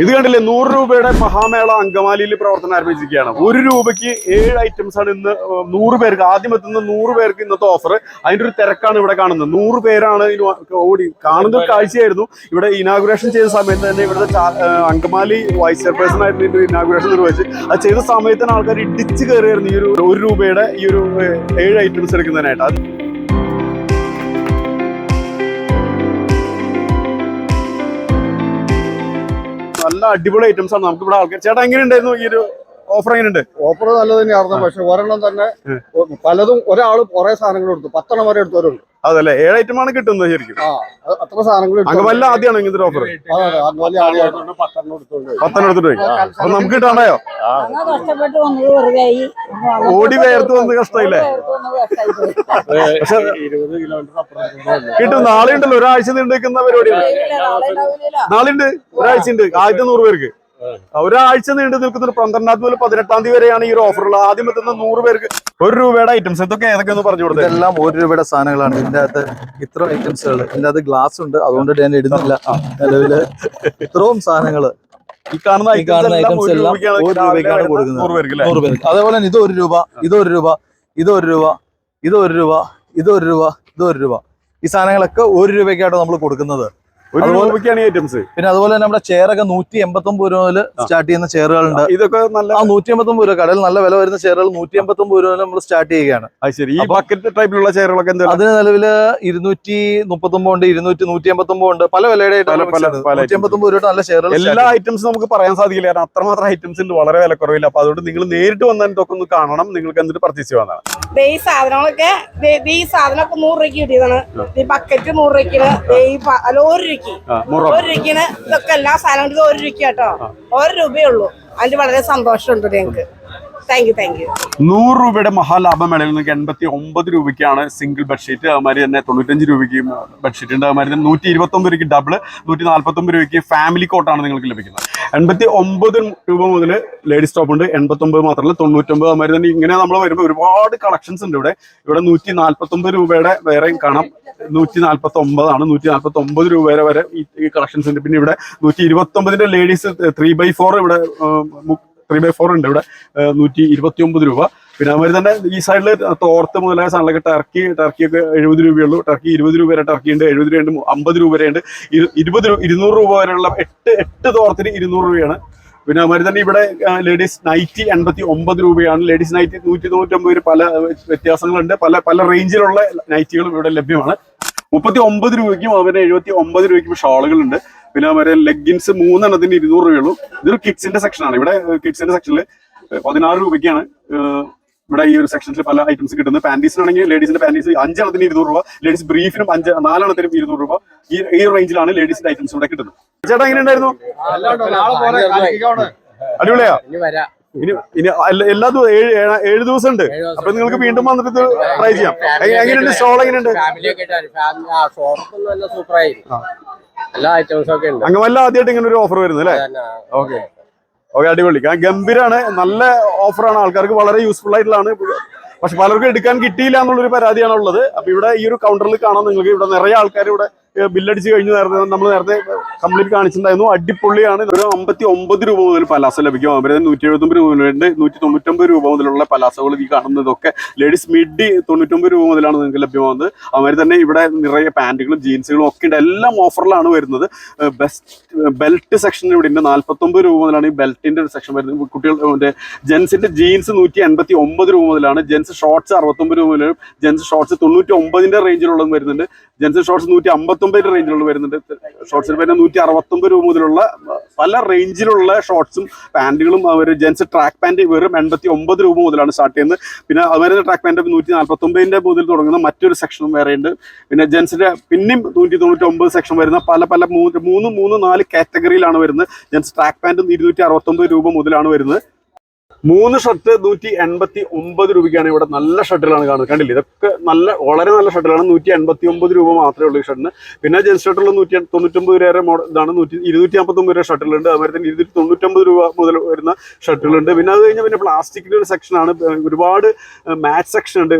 ഇത് കണ്ടില്ലേ നൂറ് രൂപയുടെ മഹാമേള അങ്കമാലിയിൽ പ്രവർത്തനം ആരംഭിച്ചിരിക്കുകയാണ്. ഒരു രൂപയ്ക്ക് ഏഴ് ഐറ്റംസ് ആണ് ഇന്ന് നൂറ് പേർക്ക് ആദ്യം എത്തുന്ന നൂറ് പേർക്ക് ഇന്നത്തെ ഓഫർ അതിന്റെ ഒരു തിരക്കാണ് ഇവിടെ കാണുന്നത്. നൂറ് പേരാണ് ഓടി കാണുന്ന ഒരു കാഴ്ചയായിരുന്നു. ഇവിടെ ഇനാഗുറേഷൻ ചെയ്ത സമയത്ത് തന്നെ ഇവിടുത്തെ അങ്കമാലി വൈസ് ചെയർപേഴ്സൺ ആയിരുന്നു ഇതിന്റെ ഇനാഗുറേഷൻ നിർവഹിച്ച് അത് ചെയ്ത സമയത്ത് തന്നെ ആൾക്കാർ ഇടിച്ച് കയറിയായിരുന്നു ഈ ഒരു ഒരു രൂപയുടെ ഈ ഒരു ഏഴ് ഐറ്റംസ് എടുക്കുന്നതിനായിട്ട്. അത് അടിപൊളി ഐറ്റംസ് ആണ്. നമുക്ക് ഇവിടെ ആൾക്കാർ ചേട്ടാ എങ്ങനെയുണ്ടായിരുന്നു ഈ ഒരു ഓഫർ എങ്ങനെയുണ്ട്? ഓഫർ നല്ലത് തന്നെയായിരുന്നു. പക്ഷെ ഒരെണ്ണം തന്നെ പലതും ഒരാൾ കുറെ സാധനങ്ങൾ എടുത്തു. പത്തെണ്ണം വരെ എടുത്തവരുണ്ട്. അതല്ലേ ഏഴ് ഐറ്റം ആണ് കിട്ടുന്നത് ശരിക്കും. അത്ര സാധനങ്ങൾ. അങ്കമല്ല ആദ്യമാണ് ഇങ്ങനത്തെ ഓഫർ പത്തെണ്ണം എടുത്തിട്ട് അപ്പൊ നമുക്ക് കിട്ടാണ്ടായോ? ആയി. ഓടി വേർത്ത് വന്ന് കഷ്ടമില്ലേ കിട്ടും. നാളെ ഉണ്ടല്ലോ. ഒരാഴ്ച നീണ്ടു നിൽക്കുന്ന പരിപാടിയാണ് നാളെ ഉണ്ട്. ഒരാഴ്ച ഉണ്ട്. ആദ്യത്തെ നൂറ് പേർക്ക്. ഒരാഴ്ച നീണ്ടു നിൽക്കുന്ന പന്ത്രണ്ടാം തീയതി പതിനെട്ടാം തീയതി വരെയാണ് ഈ ഒരു ഓഫർ ഉള്ളത്. ആദ്യം എത്തുന്ന നൂറ് പേർക്ക് ഒരു രൂപയുടെ ഐറ്റംസ് ഇതൊക്കെ ഏതൊക്കെ പറഞ്ഞു കൊടുത്തത് എല്ലാം ഒരു രൂപയുടെ സാധനങ്ങളാണ്. ഇതിന്റെ അകത്ത് ഇത്ര ഐറ്റംസുകൾ ഇതിന്റെ അകത്ത് ഗ്ലാസ് ഉണ്ട്. അതുകൊണ്ട് ഞാൻ ഇടുന്നില്ല. നിലവിൽ ഇത്രയും സാധനങ്ങൾ. ഈ കാണുന്ന ഐറ്റംസ് എല്ലാം ഒരു രൂപയ്ക്കാണ് കൊടുക്കുന്നത്. നൂറ് പേർക്ക് നൂറ് പേർക്ക്. അതേപോലെ തന്നെ ഇത് ഒരു രൂപ ഇത് ഒരു രൂപ ഇത് ഒരു രൂപ ഇത് ഒരു രൂപ ഇത് ഒരു രൂപ ഇത് ഒരു രൂപ. ഈ സാധനങ്ങളൊക്കെ ഒരു രൂപയ്ക്കായിട്ട് നമ്മൾ കൊടുക്കുന്നത്. ഒരു അതുപോലെ- രൂപയ്ക്കാണ് ഈ ഐറ്റംസ്. പിന്നെ അതുപോലെ തന്നെ നമ്മുടെ ചെയറൊക്കെ നൂറ്റി എൺപത്തി ഒമ്പത് രൂപ മുതൽ സ്റ്റാർട്ട് ചെയ്യുന്ന ചെയറുകളുണ്ട്. ഇതൊക്കെ നല്ല ആ നൂറ്റി എൺപത്തി ഒമ്പത് രൂപ കടയിൽ നല്ല വില വരുന്ന ചെയറുകൾ നൂറ്റി എൺപത്തി ഒമ്പത് രൂപ നമ്മൾ സ്റ്റാർട്ട് ചെയ്യുകയാണ്. അത് ശരി. ഈ അപ്പൊ- ബക്കറ്റ് ടൈപ്പിലുള്ള ചെയറുകളൊക്കെ അതിന് നിലവിൽ ഇരുന്നൂറ്റി മുപ്പത്തി ഒമ്പത് ഉണ്ട്. ഇരുന്നൂറ്റി നൂറ്റി എൺപത്തി ഒമ്പത് ഉണ്ട്. പല വിലയുടെ നൂറ്റി എൺപത്തൊമ്പത് രൂപ നല്ല ഷെയറുകൾ എല്ലാ ഐറ്റംസും നമുക്ക് പറയാൻ സാധിക്കില്ല. കാരണം അത്രമാത്രം ഐറ്റംസ് ഉണ്ട്. വളരെ വിലക്കുറവില്ല. അപ്പൊ അതുകൊണ്ട് നിങ്ങൾ നേരിട്ട് വന്നാൽ ഇതൊക്കെ ഒന്ന് കാണണം. നിങ്ങൾക്ക് എന്നിട്ട് പർച്ചേസ് ചെയ്യാവുന്നതാണ്. ഈ സാധനങ്ങളൊക്കെ നൂറ് രൂപയ്ക്ക് കിട്ടിയതാണ്. ഈ ബക്കറ്റ് നൂറ് രൂപയ്ക്ക് ഈ അല്ല ഒരു രൂപയ്ക്കാണ് ഇതൊക്കെ എല്ലാ സാധനങ്ങളും ഇത് ഒരു രൂപയ്ക്ക് കേട്ടോ. ഒരു രൂപയേ ഉള്ളൂ. അതിന് വളരെ സന്തോഷമുണ്ട് ഞങ്ങൾക്ക് നൂറ് രൂപയുടെ മഹാലാഭമേളയിൽ നിങ്ങൾക്ക് എൺപത്തി ഒമ്പത് രൂപയ്ക്കാണ് സിംഗിൾ ബെഡ്ഷീറ്റ് അതുമാതിരി തന്നെ തൊണ്ണൂറ്റഞ്ച് രൂപയ്ക്ക് ബെഡ്ഷീറ്റ് ഉണ്ട്. അതുമാതിരി തന്നെ നൂറ്റി ഇരുപത്തൊമ്പത് രൂപയ്ക്ക് ഡബിൾ നൂറ്റി നാൽപ്പത്തൊമ്പത് രൂപയ്ക്ക് ഫാമിലി കോട്ടാണ് നിങ്ങൾക്ക് ലഭിക്കുന്നത്. എൺപത്തി ഒമ്പത് രൂപ മുതൽ ലേഡീസ് ടോപ്പ് ഉണ്ട്. എൺപത്തൊമ്പത് മാത്രമല്ല തൊണ്ണൂറ്റൊമ്പത്. അതുമാതിരി തന്നെ ഇങ്ങനെ നമ്മൾ വരുമ്പോൾ ഒരുപാട് കളക്ഷൻസ് ഉണ്ട് ഇവിടെ. ഇവിടെ നൂറ്റി നാൽപ്പത്തൊമ്പത് രൂപയുടെ വേറെയും കാണാം. നൂറ്റി നാൽപ്പത്തി ഒമ്പതാണ് നൂറ്റി നാൽപ്പത്തി ഒമ്പത് രൂപ വരെ വരെ ഈ കളക്ഷൻസ് ഉണ്ട്. പിന്നെ ഇവിടെ നൂറ്റി ഇരുപത്തി ഒമ്പതിന്റെ ലേഡീസ് ത്രീ ബൈ ഫോർ ഇവിടെ ത്രീ ബൈ ഫോർ ഉണ്ട് ഇവിടെ. നൂറ്റി ഇരുപത്തി ഒമ്പത് രൂപ. പിന്നെ അതുമാതിരി തന്നെ ഈ സൈഡിൽ തോർത്ത് മുതലായ സാധനങ്ങളൊക്കെ ടർക്കി ഒക്കെ എഴുപത് രൂപയുള്ളൂ. ടർക്കി ഇരുപത് രൂപ വരെ ടർക്കി ഉണ്ട് എഴുപത് രൂപയുണ്ട് അമ്പത് രൂപ വരെ ഉണ്ട്. ഇരു- ഇരുപത് രൂപ ഇരുന്നൂറ് രൂപ വരെയുള്ള എട്ട് എട്ട് തോർത്തിന് ഇരുന്നൂറ് രൂപയാണ്. പിന്നെ അതുമാതിരി തന്നെ ഇവിടെ ലേഡീസ് നൈറ്റി എൺപത്തി ഒമ്പത് രൂപയാണ്. ലേഡീസ് നൈറ്റി നൂറ്റി തൊണ്ണൂറ്റൊമ്പത് രൂപ പല വ്യത്യാസങ്ങളുണ്ട്. പല പല റേഞ്ചിലുള്ള നൈറ്റികളും ഇവിടെ ലഭ്യമാണ്. മുപ്പത്തി ഒമ്പത് രൂപയ്ക്കും അതുപോലെ എഴുപത്തി ഒമ്പത് രൂപയ്ക്കും ഷാളുകളുണ്ട്. പിന്നെ അവരെ ലെഗിൻസ് മൂന്നെണ്ണത്തിന് ഇരുന്നൂറ് രൂപയുള്ളൂ ഇതൊരു കിഡ്സിന്റെ സെക്ഷനാണ് ഇവിടെ കിഡ്സിന്റെ സെക്ഷനിൽ പതിനാറ് രൂപയ്ക്കാണ് ഇവിടെ ഈ ഒരു സെക്ഷനിൽ പല ഐറ്റംസ് കിട്ടുന്നത്. പാന്റീസിനാണെങ്കിൽ ലേഡീസിന്റെ പാന്റീസ് അഞ്ചെണ്ണത്തിന് ഇരുന്നൂറ് രൂപ ലേഡീസ് ബ്രീഫിനും അഞ്ച് നാലെണ്ണത്തിനും ഇരുന്നൂറ് രൂപ. ഈ ഈ റേഞ്ചിലാണ് ലേഡീസിന്റെ ഐറ്റംസ് ഇവിടെ കിട്ടുന്നത്. ചേട്ടാ എങ്ങനെ ഉണ്ടായിരുന്നു? അടിപൊളിയാ? ഇനി ഇനി എല്ലാ- ദിവസം ദിവസവും ഏഴ് ഏഴ് ദിവസം. ഉണ്ട് അപ്പൊ നിങ്ങൾക്ക് വീണ്ടും വന്നിട്ട് ഇത് ട്രൈ ചെയ്യാം. എങ്ങനെയുണ്ട്? സ്റ്റോൾ എങ്ങനെയുണ്ട്? എല്ലാ ഐറ്റംസും ഒക്കെ ഉണ്ട്. അങ്ങ് വല്ല ആദ്യമായിട്ട് ഇങ്ങനെ ഒരു ഓഫർ വരുന്നത് അല്ലേ. ഓക്കെ ഓക്കെ അടിപൊളി. ഗംഭീരാണ്. നല്ല ഓഫറാണ് ആൾക്കാർക്ക് വളരെ യൂസ്ഫുൾ ആയിട്ടുള്ളതാണ്. പക്ഷെ പലർക്കും എടുക്കാൻ കിട്ടിയില്ല എന്നുള്ളൊരു പരാതിയാണ് ഉള്ളത് അപ്പൊ ഇവിടെ ഈ ഒരു കൗണ്ടറിൽ കാണാൻ നിങ്ങൾക്ക് ഇവിടെ നിറയെ ആൾക്കാർ ഇവിടെ ബില്ലടിച്ച് കഴിഞ്ഞ് നേരത്തെ നമ്മൾ നേരത്തെ കംപ്ലീറ്റ് കാണിച്ചിട്ടുണ്ടായിരുന്നു. അടിപൊളിയാണ്. ഒരു അമ്പത്തി ഒമ്പത് രൂപ മുതൽ പലാസ ലഭിക്കും. അവരെ നൂറ്റി എഴുപത്തൊമ്പത് രൂപ മുതലുണ്ട്. നൂറ്റി തൊണ്ണൂറ്റൊമ്പത് രൂപ മുതലുള്ള പലാസകൾ ഈ കാണുന്നതൊക്കെ ലേഡീസ് മിഡി തൊണ്ണൂറ്റൊമ്പത് രൂപ മുതലാണ് നിങ്ങൾക്ക് ലഭ്യമാകുന്നത്. അതുമാതിരി തന്നെ ഇവിടെ നിറയെ പാന്റുകളും ജീൻസുകളും ഒക്കെ ഉണ്ട്. എല്ലാം ഓഫറിലാണ് വരുന്നത്. ബെസ്റ്റ് ബെൽറ്റ് സെക്ഷൻ ഇവിടെ ഉണ്ട്. നാൽപ്പത്തൊമ്പത് രൂപ മുതലാണ് ഈ ബെൽറ്റിന്റെ ഒരു സെക്ഷൻ വരുന്നത്. കുട്ടികളുടെ ജെൻസിന്റെ ജീൻസ് നൂറ്റി എൺപത്തി ഒമ്പത് രൂപ മുതലാണ്. ജെൻസ് ഷോർട്സ് അറുപത്തൊമ്പത് രൂപ മുതലും ജെൻസ് ഷോർട്സ് തൊണ്ണൂറ്റി ഒമ്പതിന്റെ റേഞ്ചിലുള്ളതും വരുന്നുണ്ട്. ജെൻസ് ഷോർട്സ് നൂറ്റി അമ്പത്തൊമ്പതിന്റെ റേഞ്ചിലുള്ള വരുന്നുണ്ട്. ഷോർട്സിന് വരുന്ന നൂറ്റി അറുപത്തൊമ്പത് രൂപ മുതലുള്ള പല റേഞ്ചിലുള്ള ഷോർട്സും പാന്റുകളും അവർ ജെൻസ് ട്രാക്ക് പാന്റ് വെറും എൺപത്തി ഒമ്പത് രൂപ മുതലാണ് സ്റ്റാർട്ട് ചെയ്യുന്നത്. പിന്നെ അതുവരെ ട്രാക്ക് പാന്റ് നൂറ്റി നാൽപ്പത്തൊമ്പതിന്റെ മുതൽ തുടങ്ങുന്ന മറ്റൊരു സെക്ഷനും വേറെ ഉണ്ട് പിന്നെ ജെൻസിന്റെ പിന്നെയും നൂറ്റി തൊണ്ണൂറ്റി ഒമ്പത് സെക്ഷൻ വരുന്ന പല പല മൂന്ന് മൂന്ന് മൂന്ന് നാല് കാറ്റഗറിയിലാണ് വരുന്നത്. ജെൻസ് ട്രാക്ക് പാന്റ് ഇരുന്നൂറ്റി അറുപത്തൊമ്പത് രൂപ മുതലാണ് വരുന്നത്. മൂന്ന് ഷർട്ട് നൂറ്റി എൺപത്തി ഒമ്പത് രൂപയ്ക്കാണ് ഇവിടെ നല്ല ഷർട്ടുകളാണ് കാണുന്നത്. കണ്ടില്ല? ഇതൊക്കെ നല്ല വളരെ നല്ല ഷർട്ടുകളാണ്. നൂറ്റി എൺപത്തി ഒമ്പത് രൂപ മാത്രമേ ഉള്ളൂ ഈ ഷർട്ടിന്. പിന്നെ ജെൻസ് ഷർട്ടുള്ള നൂറ്റി തൊണ്ണൂറ്റൊമ്പത് വരെ മോഡൽ ഇതാണ് നൂറ്റി ഇരുന്നൂറ്റി അമ്പത്തൊമ്പത് രൂപ ഷർട്ടുകളുണ്ട്. അതുപോലെ തന്നെ ഇരുന്നൂറ്റി തൊണ്ണൂറ്റൊമ്പത് രൂപ മുതൽ വരുന്ന ഷർട്ടുകളുണ്ട്. പിന്നെ അത് കഴിഞ്ഞാൽ പിന്നെ പ്ലാസ്റ്റിക്കിന്റെ ഒരു സെക്ഷനാണ് ഒരുപാട് മാച്ച് സെക്ഷൻ ഉണ്ട്.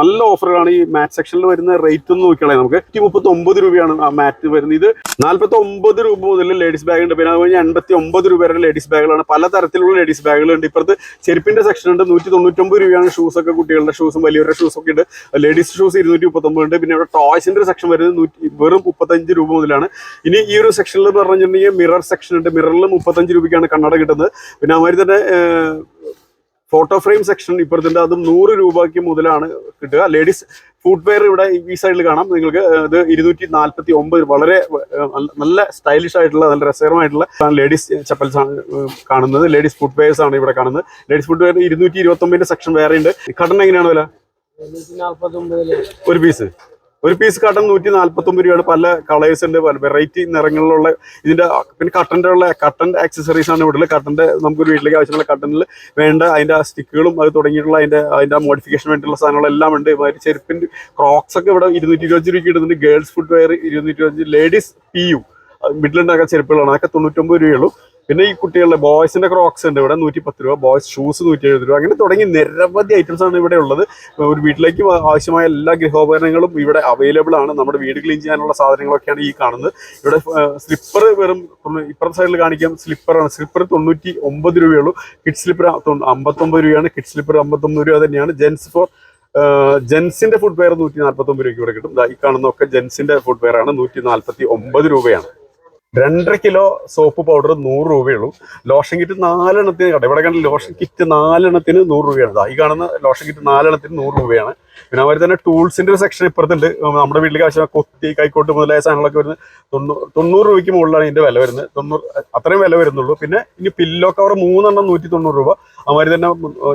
നല്ല ഓഫറുകളാണ് ഈ മാച്ച് സെക്ഷനിൽ വരുന്ന റേറ്റ് ഒന്ന് നോക്കിയാലേ നമുക്ക്. മുപ്പത്തി ഒമ്പത് രൂപയാണ് ആ മാറ്റ് വരുന്നത്. ഇത് നാൽപ്പത്തി ഒമ്പത് രൂപ മുതൽ ലേഡീസ് ബാഗ് ഉണ്ട്. പിന്നെ അത് കഴിഞ്ഞാൽ എൺപത്തി ഒമ്പത് രൂപ വരെ ലേഡീസ് ബാഗുകളാണ് പല തരത്തിലുള്ള ലേഡീസ് ബാഗുകളുണ്ട് ഇപ്പുറത്ത് ചെരുപ്പിന്റെ സെക്ഷൻ ഉണ്ട്. നൂറ്റി തൊണ്ണൂറ്റൊമ്പത് രൂപയാണ് ഷൂസ് ഒക്കെ കുട്ടികളുടെ ഷൂസും വലിയവരുടെ ഷൂസ് ഒക്കെ ഉണ്ട്. ലേഡീസ് ഷൂസ് ഇരുന്നൂറ്റി മുപ്പത്തൊമ്പത് ഉണ്ട്. പിന്നെ ഇവിടെ ടോയ്സിന്റെ സെക്ഷൻ വരുന്നത് നൂറ്റി വെറും മുപ്പത്തഞ്ച് രൂപ മുതലാണ്. ഇനി ഈ ഒരു സെക്ഷനിൽ പറഞ്ഞിട്ടുണ്ടെങ്കിൽ മിറർ സെക്ഷൻ ഉണ്ട്. മിററിൽ മുപ്പത്തഞ്ച് രൂപയ്ക്കാണ് കണ്ണട കിട്ടുന്നത്. പിന്നെ അതുമാതിരി തന്നെ ഫോട്ടോ ഫ്രെയിം സെക്ഷൻ ഇപ്പുറത്തുണ്ട് അതും നൂറ് രൂപയ്ക്ക് മുതലാണ് കിട്ടുക. ലേഡീസ് ഫുട്വെയർ ഇവിടെ ഈ സൈഡിൽ കാണാം. നിങ്ങൾക്ക് ഇത് ഇരുന്നൂറ്റി നാൽപ്പത്തി ഒമ്പത് വളരെ നല്ല- സ്റ്റൈലിഷ് ആയിട്ടുള്ള നല്ല രസകരമായിട്ടുള്ള ലേഡീസ് ചപ്പൽസ് ആണ് കാണുന്നത്. ലേഡീസ് ഫുഡ് വെയർസ് ആണ് ഇവിടെ കാണുന്നത്. ലേഡീസ് ഫുട്വെയർ ഇരുന്നൂറ്റി ഇരുപത്തി ഒമ്പതിന്റെ സെക്ഷൻ വേറെ ഉണ്ട് കട്ടൺ എങ്ങനെയാണ് വില ഒരു പീസ് ഒരു പീസ് കട്ടൺ നൂറ്റി നാല്പത്തി ഒമ്പത് രൂപയാണ്. പല കളേഴ്സ് ഉണ്ട്. പല വെറൈറ്റി നിറങ്ങളിലുള്ള ഇതിന്റെ പിന്നെ കട്ടന്റെ ഉള്ള കട്ടൺ ആക്സസറീസ് ആണ് ഇവിടെ കട്ടന്റെ നമുക്ക് വീട്ടിലേക്ക് ആവശ്യമുള്ള കട്ടനിൽ വേണ്ട. അതിന്റെ സ്റ്റിക്കുകളും അത് തുടങ്ങിയിട്ടുള്ള അതിന്റെ അതിന്റെ മോഡിഫിക്കേഷൻ വേണ്ടിയുള്ള സാധനങ്ങളെല്ലാം ഉണ്ട്. ഇതുമാതിരി ചെരുപ്പിന്റെ ക്രോക്സ് ഒക്കെ ഇവിടെ ഇരുന്നൂറ്റി ഇരുപത്തി രൂപയ്ക്ക് ഇടുന്നുണ്ട്. ഗേൾസ് ഫുഡ് വെയർ ഇരുന്നൂറ്റി ഇരുപത്തി ലേഡീസ് പി യു മിഡിലുണ്ടാക്കാൻ ചെരുപ്പുകളാണ്. അതൊക്കെ തൊണ്ണൂറ്റൊമ്പത് രൂപയുള്ളൂ പിന്നെ ഈ കുട്ടികളുടെ ബോയ്സിന്റെ ക്രോക്സ് ഉണ്ട്. ഇവിടെ നൂറ്റി പത്ത് രൂപ ബോയ്സ് ഷൂസ് നൂറ്റി എഴുപത് രൂപ. അങ്ങനെ തുടങ്ങി നിരവധി ഐറ്റംസ് ആണ് ഇവിടെ ഉള്ളത്. ഒരു വീട്ടിലേക്ക് ആവശ്യമായ എല്ലാ ഗൃഹോപകരണങ്ങളും ഇവിടെ അവൈലബിൾ ആണ്. നമ്മുടെ വീട് ക്ലീൻ ചെയ്യാനുള്ള സാധനങ്ങളൊക്കെയാണ് ഈ കാണുന്നത്. ഇവിടെ സ്ലിപ്പർ വെറും ഇപ്പുറത്തെ സൈഡിൽ കാണിക്കാം. സ്ലിപ്പറാണ് സ്ലിപ്പർ തൊണ്ണൂറ്റി ഒമ്പത് രൂപയുള്ളൂ. കിഡ് സ്ലിപ്പർ അമ്പത്തൊമ്പത് രൂപയാണ്. കിഡ് സ്ലിപ്പർ അമ്പത്തൊമ്പത് രൂപ തന്നെയാണ്. ജെൻസ് ഫോർ ജെൻസിന്റെ ഫുഡ് വെയർ നൂറ്റി നാൽപ്പത്തി ഒമ്പത് രൂപയ്ക്ക് ഇവിടെ കിട്ടും. ഈ കാണുന്നൊക്കെ ജെൻസിന്റെ ഫുഡ് വെയർ ആണ്. നൂറ്റി നാൽപ്പത്തി ഒമ്പത് രൂപയാണ്. രണ്ടര കിലോ സോപ്പ് പൗഡർ നൂറ് രൂപയുള്ളൂ. ലോഷൻ കിറ്റ് നാലെണ്ണത്തിന് കണ്ട? ഇവിടെ കണ്ട ലോഷൻ കിറ്റ് നാലെണ്ണത്തിന് നൂറ് രൂപയാണ്. ഈ കാണുന്ന ലോഷൻ കിറ്റ് നാലെണ്ണത്തിന് നൂറ് രൂപയാണ്. പിന്നെ അവർ തന്നെ ടൂൾസിന്റെ ഒരു സെക്ഷൻ ഇപ്പുറത്തുണ്ട്. നമ്മുടെ വീട്ടിലേക്ക് ആവശ്യമായ കൊത്തി കൈക്കോട്ട് മുതലായ സാധനങ്ങളൊക്കെ വരുന്നത് തൊണ്ണൂറ് തൊണ്ണൂറ് രൂപയ്ക്ക് മുകളിലാണ് ഇതിന്റെ വില വരുന്നത്. തൊണ്ണൂറ് അത്രയും വില വരുന്നുള്ളൂ. പിന്നെ ഇനി പില്ലോ കവർ മൂന്നെണ്ണം നൂറ്റി തൊണ്ണൂറ് രൂപ. അതുമാതിരി തന്നെ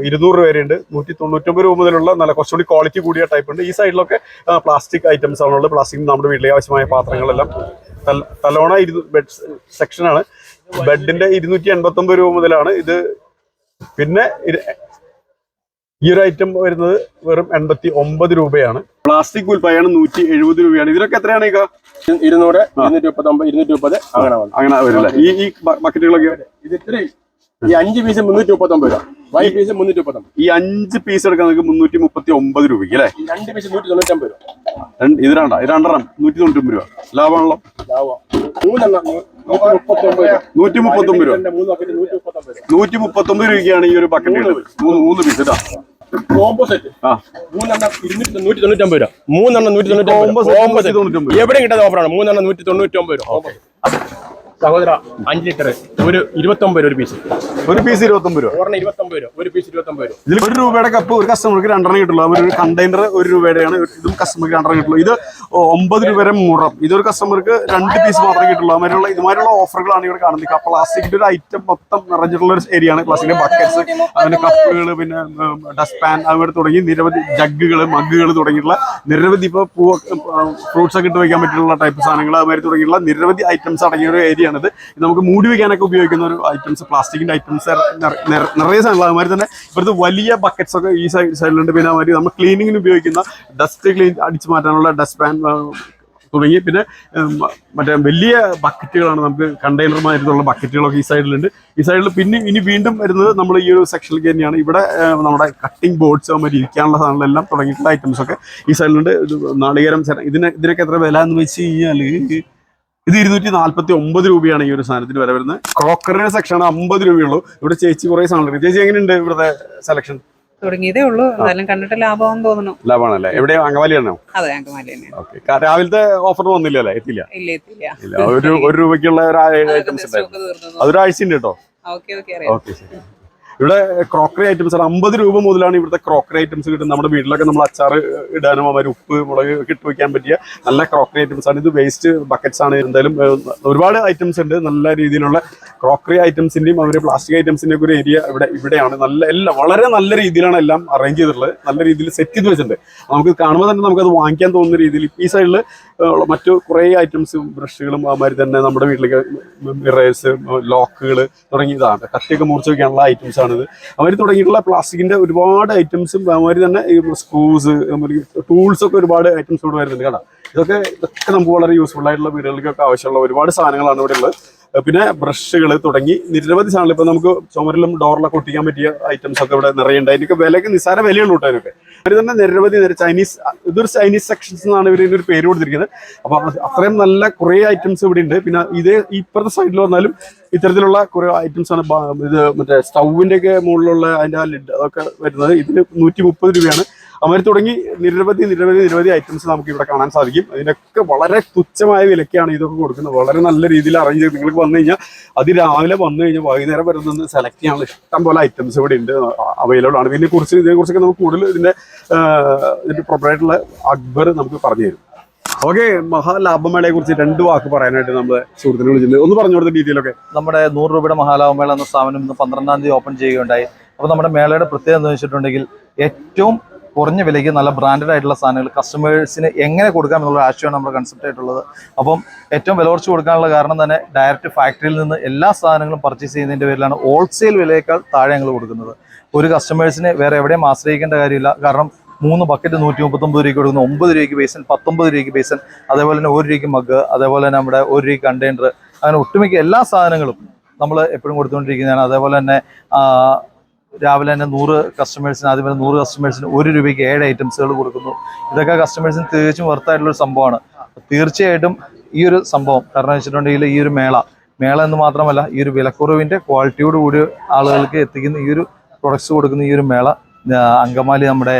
ഇരുന്നൂറ് രൂപ വരെയുണ്ട് നൂറ്റി തൊണ്ണൂറ്റൊമ്പത് രൂപ മുതലുള്ള നല്ല കുറച്ചുകൂടി ക്വാളിറ്റി കൂടിയ ടൈപ്പ് ഉണ്ട്. ഈ സൈഡിലൊക്കെ പ്ലാസ്റ്റിക് ഐറ്റംസ് ആണുള്ളത് പ്ലാസ്റ്റിക് നമ്മുടെ വീട്ടിലേക്ക് ആവശ്യമായ പാത്രങ്ങളെല്ലാം തലോണ ഇരു ബെഡ് സെക്ഷനാണ് ബെഡിന്റെ ഇരുന്നൂറ്റി എൺപത്തി ഒമ്പത് രൂപ മുതലാണ് ഇത്. പിന്നെ ഈ ഒരു ഐറ്റം വരുന്നത് വെറും എൺപത്തി ഒമ്പത് രൂപയാണ്. പ്ലാസ്റ്റിക് ഉൽപ്പായാണ് നൂറ്റി എഴുപത് രൂപയാണ്. ഇതിലൊക്കെ എത്രയാണ് ഈ ക- ഇരുന്നൂറ് ഇരുന്നൂറ്റി മുപ്പത്തി ഇരുന്നൂറ്റി മുപ്പത് അങ്ങനെ വരില്ല ഈ ഈ ബക്കറ്റുകളൊക്കെ? ഇത് ഇത്രയും ഈ അഞ്ച് പീസ് മുന്നൂറ്റി മുപ്പത്തി ഒമ്പത് രൂപ. വൈ പീസ് മുന്നൂറ്റി മുപ്പത്തി ഒമ്പത് ഈ അഞ്ച് പീസ് എടുക്കാൻ നിങ്ങൾക്ക് മുന്നൂറ്റി മുപ്പത്തി ഒമ്പത് രൂപയ്ക്ക് അല്ലേ? രണ്ട് പീസ് നൂറ്റി തൊണ്ണൂറ്റി ഒമ്പത് രൂപ. രണ്ട് ഇത് രണ്ടാ ഇത് രണ്ടെണ്ണം നൂറ്റി തൊണ്ണൂറ്റി ഒമ്പത് രൂപ. ലാഭമാണല്ലോ? ലാഭം. മൂന്നെണ്ണം നൂറ്റി മുപ്പത്തി ഒമ്പത് രൂപ. നൂറ്റി മുപ്പത്തി ഒമ്പത് രൂപ. രണ്ട് മൂന്ന് ബക്കറ്റ് നൂറ്റി മുപ്പത്തി ഒമ്പത് രൂപ നൂറ്റി മുപ്പത്തി ഒമ്പത് രൂപയ്ക്കാണ് ഈ ഒരു ബക്കറ്റ് മൂന്ന് മൂന്ന് പീസ് ഇതാ മൂന്നെണ്ണം നൂറ്റി തൊണ്ണൂറ്റി ഒമ്പത് എവിടെ കിട്ടുന്ന ഓഫറാണ് മൂന്നെണ്ണം നൂറ്റി തൊണ്ണൂറ്റി ഒമ്പത് രൂപ സഹോദര അഞ്ച് ലിറ്റർ ഒരു ഇരുപത്തൊമ്പത് രൂപ ഒരു പീസ് ഒരു പീസ് ഇരുപത്തൊമ്പത് രൂപ. ഒരെണ്ണം ഇരുപത്തൊമ്പത് രൂപ ഒരു പീസ് ഇരുപത്തൊമ്പത് രൂപ. ഇതിൽ ഒരു രൂപയുടെ കപ്പ് ഒരു കസ്റ്റമർക്ക് രണ്ടെണ്ണം കിട്ടുള്ളൂ. അവർ ഒരു കണ്ടെയ്നർ ഒരു രൂപയുടെയാണ് ഇതും കസ്റ്റമർക്ക് രണ്ടെണ്ണം കിട്ടുള്ളൂ. ഇത് ഒമ്പത് രൂപ വരെ മുറം. ഇതൊരു കസ്റ്റമർക്ക് രണ്ട് പീസ് മാത്രമേ കിട്ടുള്ളൂ. അതുമാതിരിയുള്ള ഇതുമാതിരിയുള്ള ഓഫറുകളാണ് ഇവിടെ കാണുന്നത്. ആ പ്ലാസ്റ്റിക്കിന്റെ ഒരു ഐറ്റം മൊത്തം നിറഞ്ഞിട്ടുള്ള ഒരു ഏരിയയാണ് പ്ലാസ്റ്റിക് പ്ലാസ്റ്റിക്കിന്റെ ബക്കറ്റ്സ് അതിന്റെ കപ്പുകൾ പിന്നെ ഡസ്റ്റ് പാൻ അതുപോലെ തുടങ്ങി നിരവധി ജഗ്ഗുകൾ മഗ്ഗുകൾ തുടങ്ങിയിട്ടുള്ള നിരവധി ഇപ്പോൾ ഫ്രൂട്ട്സ് ഒക്കെ ഇട്ട് വയ്ക്കാൻ പറ്റുന്ന ടൈപ്പ് സാധനങ്ങൾ അതുമാതിരി തുടങ്ങിയിട്ടുള്ള നിരവധി ഐറ്റംസ് അടങ്ങിയ ഒരു ഏരിയ ഇത് നമുക്ക് മൂടി വയ്ക്കാനൊക്കെ ഉപയോഗിക്കുന്ന ഒരു ഐറ്റംസ് പ്ലാസ്റ്റിക്കിന്റെ ഐറ്റംസ് നിറയെ സാധനങ്ങൾ. അതുമാതിരി തന്നെ ഇവിടുത്തെ വലിയ ബക്കറ്റ്സ് ഒക്കെ ഈ സൈഡ് സൈഡിലുണ്ട്. പിന്നെ അതുമാതിരി നമ്മൾ ക്ലീനിങ്ങിന് ഉപയോഗിക്കുന്ന ഡസ്റ്റ് ക്ലീൻ അടിച്ചു മാറ്റാനുള്ള ഡസ്റ്റ് പാൻ തുടങ്ങി. പിന്നെ മറ്റേ വലിയ ബക്കറ്റുകളാണ് നമുക്ക് കണ്ടെയ്നർമായിട്ടുള്ള ബക്കറ്റുകളൊക്കെ ഈ സൈഡിലുണ്ട്. ഈ സൈഡിൽ പിന്നെ ഇനി വീണ്ടും വരുന്നത് നമ്മൾ ഈ ഒരു സെക്ഷനിലേക്ക് തന്നെയാണ്. ഇവിടെ നമ്മുടെ കട്ടിംഗ് ബോർഡ്സ് മറ്റേ ഇരിക്കാനുള്ള സാധനങ്ങളെല്ലാം തുടങ്ങിയിട്ടുള്ള ഐറ്റംസ് ഒക്കെ ഈ സൈഡിലുണ്ട്. നാളികേരം ഇതിന് ഇതിനൊക്കെ എത്ര വില എന്ന് വെച്ച് കഴിഞ്ഞാൽ ഇത് ഇരുന്നൂറ്റി നാല്പത്തി ഒമ്പത് രൂപയാണ് ഈ ഒരു സാധനത്തിന് വില വരുന്നത്. ക്രോക്കറിന്റെ സെക്ഷൻ അമ്പത് രൂപയുള്ളൂ. ഇവിടെ ചേച്ചി കുറെ സാധനങ്ങൾ ചേച്ചി എങ്ങനെയുണ്ട് ഇവിടുത്തെ സെലക്ഷൻ തുടങ്ങിയതേ ഉള്ളൂ. എന്തായാലും കണ്ടിട്ട് ലാഭമാണെന്ന് തോന്നുന്നു. ലാഭമാണല്ലേ? എവിടെയോ അങ്കമാലിയാണോ? അതെ ഞങ്ങൾക്ക് തന്നെയാണ് രാവിലത്തെ ഓഫർ വന്നില്ല അല്ലേ? എത്തില്ല ഇല്ല എത്തില്ല ഒരു ഒരു രൂപയ്ക്കുള്ള ഒരു ഐറ്റംസ് ഉണ്ടായിരുന്നു അതൊരാഴ്ച ഉണ്ട് കേട്ടോ. ഓക്കെ ഓക്കെ ഓക്കെ ശരി. ഇവിടെ ക്രോക്കറി ഐറ്റംസ് ആണ് അമ്പത് രൂപ മുതലാണ് ഇവിടുത്തെ ക്രോക്കറി ഐറ്റംസ് കിട്ടുന്നത്. നമ്മുടെ വീട്ടിലൊക്കെ നമ്മൾ അച്ചാർ ഇടാനും അവർ ഉപ്പ് മുളക് ഒക്കെ ഇട്ട് വയ്ക്കാൻ പറ്റിയ നല്ല ക്രോക്കറി ഐറ്റംസ് ആണ്. ഇത് വേസ്റ്റ് ബക്കറ്റ്സ് ആണ്. എന്തായാലും ഒരുപാട് ഐറ്റംസ് ഉണ്ട്. നല്ല രീതിയിലുള്ള ക്രോക്കറി ഐറ്റംസിന്റെയും അവർ പ്ലാസ്റ്റിക് ഐറ്റംസിന്റെയൊക്കെ ഒരു ഏരിയ ഇവിടെ ഇവിടെയാണ്. നല്ല എല്ലാം വളരെ നല്ല രീതിയിലാണ് എല്ലാം അറേഞ്ച് ചെയ്തിട്ടുള്ളത്. നല്ല രീതിയിൽ സെറ്റ് ചെയ്ത് വെച്ചിട്ടുണ്ട്. നമുക്ക് കാണുമ്പോൾ തന്നെ നമുക്കത് വാങ്ങിക്കാൻ തോന്നുന്ന രീതിയിൽ ഈ സൈഡിൽ മറ്റു കുറേ ഐറ്റംസും ബ്രഷുകളും അതുമാതിരി തന്നെ നമ്മുടെ വീട്ടിലേക്ക് മിറേഴ്സ് ലോക്കുകൾ തുടങ്ങി ഇതാണ് കത്തിയൊക്കെ മുറിച്ച് വയ്ക്കാനുള്ള ഐറ്റംസ് ആണ് ആണിത് അവർ തുടങ്ങിയിട്ടുള്ള പ്ലാസ്റ്റിക്കിന്റെ ഒരുപാട് ഐറ്റംസും അതുമാതിരി തന്നെ ഈ സ്ക്രൂസ് ടൂൾസ് ഒക്കെ ഒരുപാട് ഐറ്റംസ് ഇവിടെ വരുന്നുണ്ട് കേട്ടോ. ഇതൊക്കെ ഇതൊക്കെ നമുക്ക് വളരെ യൂസ്ഫുൾ ആയിട്ടുള്ള വീടുകൾക്കൊക്കെ ആവശ്യമുള്ള ഒരുപാട് സാധനങ്ങളാണ് ഇവിടെ ഉള്ളത്. പിന്നെ ബ്രഷുകൾ തുടങ്ങി. നിരവധി സാധനങ്ങൾ ഇപ്പൊ നമുക്ക് ചുമരിലും ഡോറിലൊക്കെ ഒട്ടിക്കാൻ പറ്റിയ ഐറ്റംസ് ഒക്കെ ഇവിടെ നിറയുണ്ട്. അതിനൊക്കെ വിലയ്ക്ക് നിസ്സാര വിലയുള്ളൂ കേട്ടോ അതിനൊക്കെ. അവർ തന്നെ നിരവധി നേരം ചൈനീസ് ഇതൊരു ചൈനീസ് സെക്ഷൻസ് എന്നാണ് ഇവർ ഒരു പേര് കൊടുത്തിരിക്കുന്നത്. അപ്പോൾ അത് അത്രയും നല്ല കുറേ ഐറ്റംസ് ഇവിടെ ഉണ്ട്. പിന്നെ ഇതേ ഇപ്പുറത്തെ സൈഡിൽ വന്നാലും ഇത്തരത്തിലുള്ള കുറേ ഐറ്റംസ് ആണ് ഇത് മറ്റേ സ്റ്റൗവിന്റെ ഒക്കെ മുകളിലുള്ള അതിന്റെ ലിഡ് അതൊക്കെ വരുന്നത്. ഇതിന് നൂറ്റി മുപ്പത് രൂപയാണ്. അവർ തുടങ്ങി നിരവധി നിരവധി നിരവധി ഐറ്റംസ് നമുക്ക് ഇവിടെ കാണാൻ സാധിക്കും. അതിനൊക്കെ വളരെ തുച്ഛമായ വിലക്കാണ് ഇതൊക്കെ കൊടുക്കുന്നത്. വളരെ നല്ല രീതിയിൽ അറേഞ്ച് ചെയ്ത് നിങ്ങൾക്ക് വന്നു കഴിഞ്ഞാൽ അതിരാവിലെ വന്നു കഴിഞ്ഞാൽ വൈകുന്നേരം വരെ നിന്ന് സെലക്ട് ചെയ്യാനുള്ള ഇഷ്ടം പോലെ ഐറ്റംസ് ഇവിടെ ഉണ്ട് അവൈലബിൾ ആണ്. ഇതിനെ കുറിച്ച് ഇതിനെ കുറിച്ചൊക്കെ നമുക്ക് കൂടുതൽ ഇതിന്റെ ആഹ്, ഇതിന്റെ പ്രൊപ്പറേറ്റുള്ള അക്ബർ നമുക്ക് പറഞ്ഞു തരും. ഓക്കെ മഹാലാഭമേളയെ കുറിച്ച് രണ്ട് വാക്ക് പറയാനായിട്ട് നമ്മുടെ സുഹൃത്തിനെ വിളിച്ചിട്ടുണ്ട്. ഒന്ന് പറഞ്ഞു കൊടുത്ത രീതിയിലൊക്കെ നമ്മുടെ നൂറ് രൂപയുടെ മഹാലാഭമേള എന്ന സ്ഥാപനം ഇന്ന് പന്ത്രണ്ടാം തീയതി ഓപ്പൺ ചെയ്യുകയുണ്ടായി. അപ്പോൾ നമ്മുടെ മേളയുടെ പ്രത്യേകത എന്ന് വെച്ചിട്ടുണ്ടെങ്കിൽ ഏറ്റവും കുറഞ്ഞ വിലയ്ക്ക് നല്ല ബ്രാൻഡഡ് ആയിട്ടുള്ള സാധനങ്ങൾ കസ്റ്റമേഴ്സിന് എങ്ങനെ കൊടുക്കാം എന്നുള്ള ആശയമാണ് നമ്മുടെ കൺസെപ്റ്റ് ആയിട്ടുള്ളത്. അപ്പം ഏറ്റവും വില കുറച്ച് കൊടുക്കാനുള്ള കാരണം തന്നെ ഡയറക്റ്റ് ഫാക്ടറിയിൽ നിന്ന് എല്ലാ സാധനങ്ങളും പർച്ചേസ് ചെയ്യുന്നതിന്റെ പേരിലാണ് ഹോൾസെയിൽ വിലയേക്കാൾ താഴെ ഞങ്ങൾ കൊടുക്കുന്നത്. ഒരു കസ്റ്റമേഴ്സിനെ വേറെ എവിടെയും ആശ്രയിക്കേണ്ട കാര്യമില്ല. കാരണം മൂന്ന് ബക്കറ്റ് നൂറ്റി മുപ്പത്തൊമ്പത് രൂപയ്ക്ക് കൊടുക്കുന്ന. ഒമ്പത് രൂപയ്ക്ക് ബേസൻ പത്തൊമ്പത് രൂപയ്ക്ക് ബേസൻ അതേപോലെ തന്നെ ഒരു രൂപയ്ക്ക് മഗ് അതേപോലെ തന്നെ നമ്മുടെ ഒരു രൂപയ്ക്ക് കണ്ടെയ്നർ അങ്ങനെ ഒട്ടുമിക്ക എല്ലാ സാധനങ്ങളും നമ്മൾ എപ്പോഴും കൊടുത്തുകൊണ്ടിരിക്കുന്നതാണ്. അതേപോലെ തന്നെ രാവിലെ തന്നെ നൂറ് കസ്റ്റമേഴ്സിന് ആദ്യം വരെ നൂറ് കസ്റ്റമേഴ്സിന് ഒരു രൂപയ്ക്ക് ഏഴ് ഐറ്റംസുകൾ കൊടുക്കുന്നു. ഇതൊക്കെ കസ്റ്റമേഴ്സിന് തീർച്ചയായും വർത്തായിട്ടുള്ളൊരു സംഭവമാണ്. തീർച്ചയായിട്ടും ഈ ഒരു സംഭവം കാരണം വെച്ചിട്ടുണ്ടെങ്കിൽ ഈ ഒരു മേള മേള എന്ന് മാത്രമല്ല ഈ ഒരു വിലക്കുറവിന്റെ ക്വാളിറ്റിയോട് കൂടി ആളുകൾക്ക് എത്തിക്കുന്ന ഈ ഒരു പ്രൊഡക്ട്സ് കൊടുക്കുന്ന ഈ ഒരു മേള അങ്കമാലി നമ്മുടെ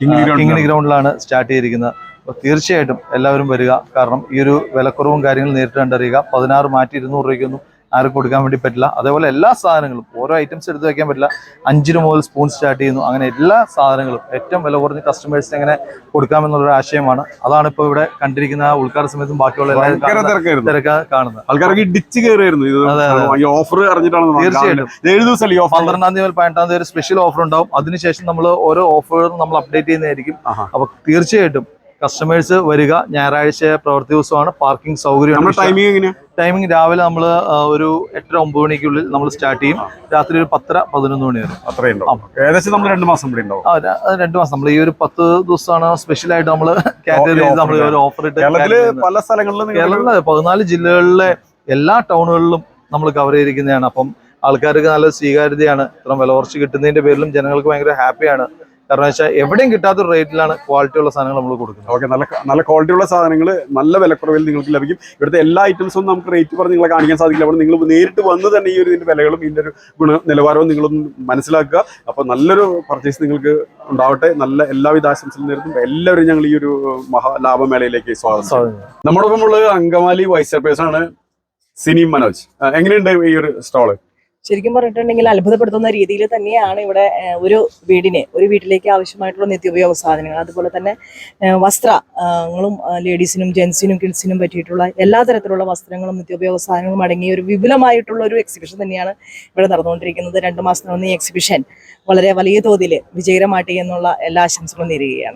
കിങ്ങിണി ഗ്രൗണ്ടിലാണ്. സ്റ്റാർട്ട് ചെയ്തിരിക്കുന്നത്. അപ്പോൾ തീർച്ചയായിട്ടും എല്ലാവരും വരിക. കാരണം ഈ ഒരു വിലക്കുറവും കാര്യങ്ങളും നേരിട്ട് കണ്ടറിയുക. പതിനാറ് മാറ്റി ഇരുന്നൂറ് രൂപയ്ക്കൊന്നും ആരും കൊടുക്കാൻ വേണ്ടി പറ്റില്ല. അതേപോലെ എല്ലാ സാധനങ്ങളും ഓരോ ഐറ്റംസ് എടുത്ത് വയ്ക്കാൻ പറ്റില്ല. അഞ്ചിന് മുതൽ സ്പൂൺ സ്റ്റാർട്ട് ചെയ്യുന്നു. അങ്ങനെ എല്ലാ സാധനങ്ങളും ഏറ്റവും വില കുറഞ്ഞ് കസ്റ്റമേഴ്സിന് എങ്ങനെ കൊടുക്കാമെന്നുള്ളൊരു ആശയമാണ്. അതാണ് ഇപ്പോൾ ഇവിടെ കണ്ടിരിക്കുന്ന ഉദ്ഘാടന സമയത്തും ബാക്കിയുള്ള തിരക്കാ കാണുന്നത്. ആൾക്കാർക്ക് ഇടിച്ച് കയറിയായിരുന്നു ഇത് അതെ, അതെ. ഈ ഓഫർ അറിഞ്ഞിട്ടാണ് തീർച്ചയായിട്ടും. ഏഴ് ദിവസം പന്ത്രണ്ടാം തീയതി മുതൽ പതിനെട്ടാം തീയതി ഒരു സ്പെഷ്യൽ ഓഫർ ഉണ്ടാവും. അതിനുശേഷം നമ്മൾ ഓരോ ഓഫറുകളും നമ്മൾ അപ്ഡേറ്റ് ചെയ്യുന്നതായിരിക്കും. അപ്പൊ തീർച്ചയായിട്ടും കസ്റ്റമേഴ്സ് വരിക ഞായറാഴ്ച പ്രവൃത്തി ദിവസമാണ് പാർക്കിംഗ് സൗകര്യം ടൈമിംഗ് ടൈമിംഗ് രാവിലെ നമ്മൾ ഒരു എട്ടര ഒമ്പത് മണിക്കുള്ളിൽ നമ്മൾ സ്റ്റാർട്ട് ചെയ്യും. രാത്രി ഒരു പത്തര പതിനൊന്ന് മണി വരെ. അത്രയും ഏകദേശം നമ്മൾ രണ്ട് മാസം ഇവിടെ ഉണ്ടാവും. രണ്ട് മാസം. നമ്മൾ ഈ ഒരു പത്ത് ദിവസമാണ് സ്പെഷ്യൽ ആയിട്ട് നമ്മൾ കാറ്റഗറി നമ്മൾ ഒരു ഓഫർ ഇട്ട്. പല സ്ഥലങ്ങളിലും കേരളത്തിലെ പതിനാല് ജില്ലകളിലെ എല്ലാ ടൗണുകളിലും നമ്മൾ കവർ ചെയ്തിരിക്കുന്നതാണ്. അപ്പം ആൾക്കാർക്ക് നല്ല സ്വീകാര്യതയാണ്. ഇത്ര വില കുറച്ച് കിട്ടുന്നതിന്റെ പേരിലും ജനങ്ങൾക്ക് ഭയങ്കര ഹാപ്പിയാണ് കാരണം വെച്ചാൽ എവിടെയും കിട്ടാത്ത റേറ്റിലാണ് ക്വാളിറ്റി ഉള്ള സാധനങ്ങൾ നമ്മൾ കൊടുക്കുന്നത്. ഓക്കെ നല്ല നല്ല ക്വാളിറ്റി ഉള്ള സാധനങ്ങൾ നല്ല വിലക്കുറവിൽ നിങ്ങൾക്ക് ലഭിക്കും. ഇവിടുത്തെ എല്ലാ ഐറ്റംസും നമുക്ക് റേറ്റ് പറഞ്ഞ് നിങ്ങളെ കാണിക്കാൻ സാധിക്കില്ല. അപ്പോൾ നിങ്ങൾ നേരിട്ട് വന്ന് തന്നെ ഈ ഒരു ഇതിന്റെ വിലകളും ഇതിന്റെ ഒരു ഗുണ നിലവാരവും നിങ്ങളൊന്ന് മനസ്സിലാക്കുക. അപ്പോൾ നല്ലൊരു പർച്ചേസ് നിങ്ങൾക്ക് ഉണ്ടാവട്ടെ. നല്ല എല്ലാവിധ ആശംസകളും നേരിടും എല്ലാവരും ഞങ്ങൾ ഈ ഒരു മഹാ ലാഭമേളയിലേക്ക് സ്വാഗതം നമ്മുടെ നമ്മോടൊപ്പം ഉള്ളത് അങ്കമാലി വൈസ് ചെയർപേഴ്സൺ ആണ് സിനി മനോജ്. എങ്ങനെയുണ്ട് ഈ ഒരു സ്റ്റാൾ ശരിക്കും പറഞ്ഞിട്ടുണ്ടെങ്കിൽ അത്ഭുതപ്പെടുത്തുന്ന രീതിയിൽ തന്നെയാണ് ഇവിടെ ഒരു വീടിനെ ഒരു വീട്ടിലേക്ക് ആവശ്യമായിട്ടുള്ള നിത്യോപയോഗ സാധനങ്ങൾ. അതുപോലെ തന്നെ വസ്ത്രങ്ങളും ലേഡീസിനും ജെൻസിനും കിഡ്സിനും പറ്റിയിട്ടുള്ള എല്ലാ തരത്തിലുള്ള വസ്ത്രങ്ങളും നിത്യോപയോഗ സാധനങ്ങളും അടങ്ങിയ ഒരു വിപുലമായിട്ടുള്ള ഒരു എക്സിബിഷൻ തന്നെയാണ് ഇവിടെ നടന്നുകൊണ്ടിരിക്കുന്നത്. രണ്ട് മാസത്തിനൊന്ന് ഈ എക്സിബിഷൻ വളരെ വലിയ തോതിൽ വിജയകരമാട്ടി എന്നുള്ള എല്ലാ ആശംസകളും നേരുകയാണ്.